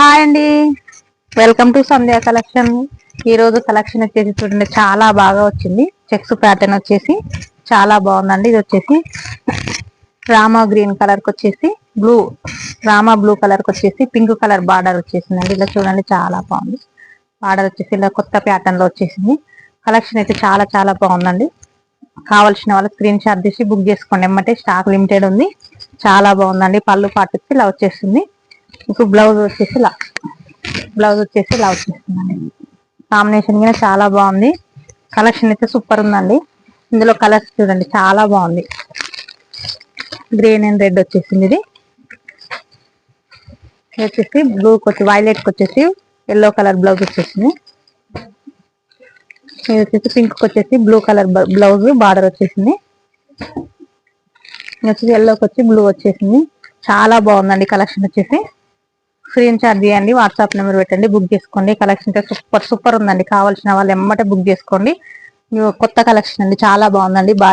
Hi అండి. Welcome to Sandhya collection ఈరోజు collection వచ్చేసి చూడండి చాలా బాగా వచ్చింది. చెక్స్ ప్యాటర్న్ వచ్చేసి చాలా బాగుందండి. ఇది వచ్చేసి రామా గ్రీన్ కలర్కి వచ్చేసి బ్లూ రామా బ్లూ కలర్కి వచ్చేసి పింక్ కలర్ బార్డర్ వచ్చేసిందండి. ఇలా చూడండి చాలా బాగుంది. బార్డర్ వచ్చేసి ఇలా కొత్త ప్యాటర్న్లో వచ్చేసింది. కలెక్షన్ అయితే చాలా చాలా బాగుందండి. కావాల్సిన వాళ్ళు స్క్రీన్ షాట్ తీసి బుక్ చేసుకోండి. ఎమ్మటే స్టాక్ లిమిటెడ్ ఉంది. చాలా బాగుందండి. పళ్ళు పాటు ఇలా వచ్చేసింది ఇప్పుడు బ్లౌజ్ వచ్చేసి ఇలా బ్లౌజ్ వచ్చేసి ఇలా వచ్చేస్తుందండి. కాంబినేషన్ కూడా చాలా బాగుంది. కలెక్షన్ అయితే సూపర్ ఉందండి. ఇందులో కలర్స్ చూడండి చాలా బాగుంది. గ్రీన్ అండ్ రెడ్ వచ్చేసింది ఇది. వచ్చేసి బ్లూ వచ్చి వైలెట్కి వచ్చేసి ఎల్లో కలర్ బ్లౌజ్ వచ్చేసింది. ఇది వచ్చేసి పింక్ వచ్చేసి బ్లూ కలర్ బ్లౌజ్ బార్డర్ వచ్చేసింది. ఇది వచ్చేసి ఎల్లోకి వచ్చి బ్లూ వచ్చేసింది. చాలా బాగుందండి కలెక్షన్ వచ్చేసి. స్క్రీన్ షాట్ తీయండి వాట్సాప్ నెంబర్ పెట్టండి బుక్ చేసుకోండి. కలెక్షన్ అయితే సూపర్ సూపర్ ఉందండి. కావాల్సిన వాళ్ళు ఎమ్మటే బుక్ చేసుకోండి. కొత్త కలెక్షన్ అండి. చాలా బాగుందండి. బాయ్